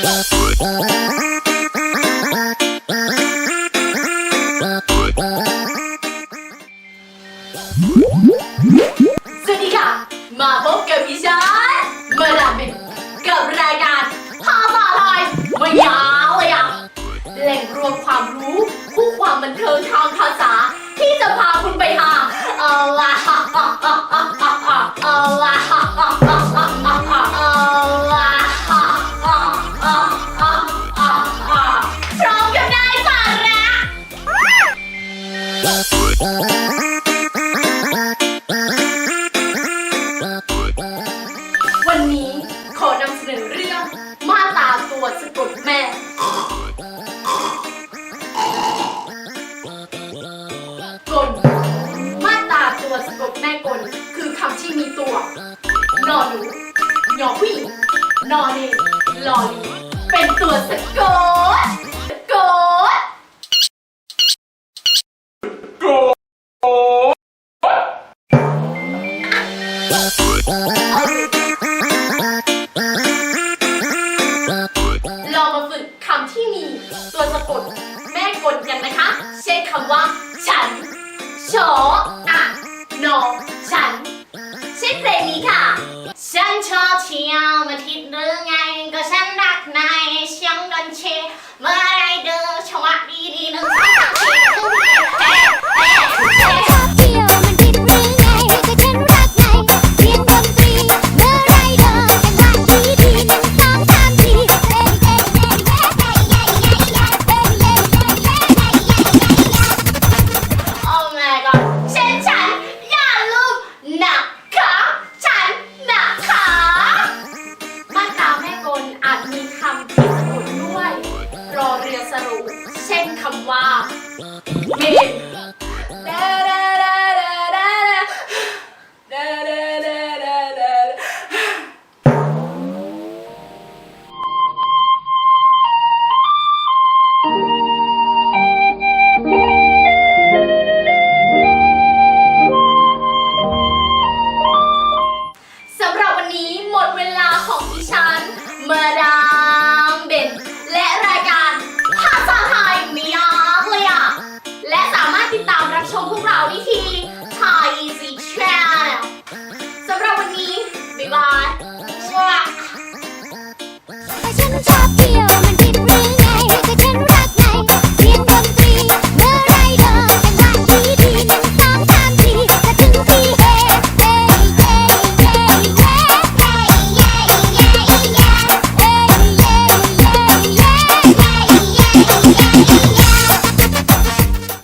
สวัสดีค่ะ มาพบกับดิฉันมาดามบินกับรายการภาษาไทยไม่ยาวเลยอะแหล่งรวมความรู้คู่ความบันเทิงทางภาษา วันนี้ขอนำเสนอเรื่อง มาตาตัวสะกดแม่ กล มาตาตัวสะกดแม่กล คือคำที่มีตัว นอหนูยอผู้หญิงนอเนลอลีเป็นตัวสะกด ลองมาฝึกคำที่มีตัวสะกดแม่กลกันนะคะ เช่นคำว่า ฉันชออะนอฉัน เช่นเพลงนี้ค่ะ ฉันชอบเที่ยวมาทิศหรือไง ก็ฉันรักนายเชียงดอนเชเมื่อ สรุป เช่นคำว่าเมนสำหรับวันนี้หมดเวลาของดิฉันเมอร์ด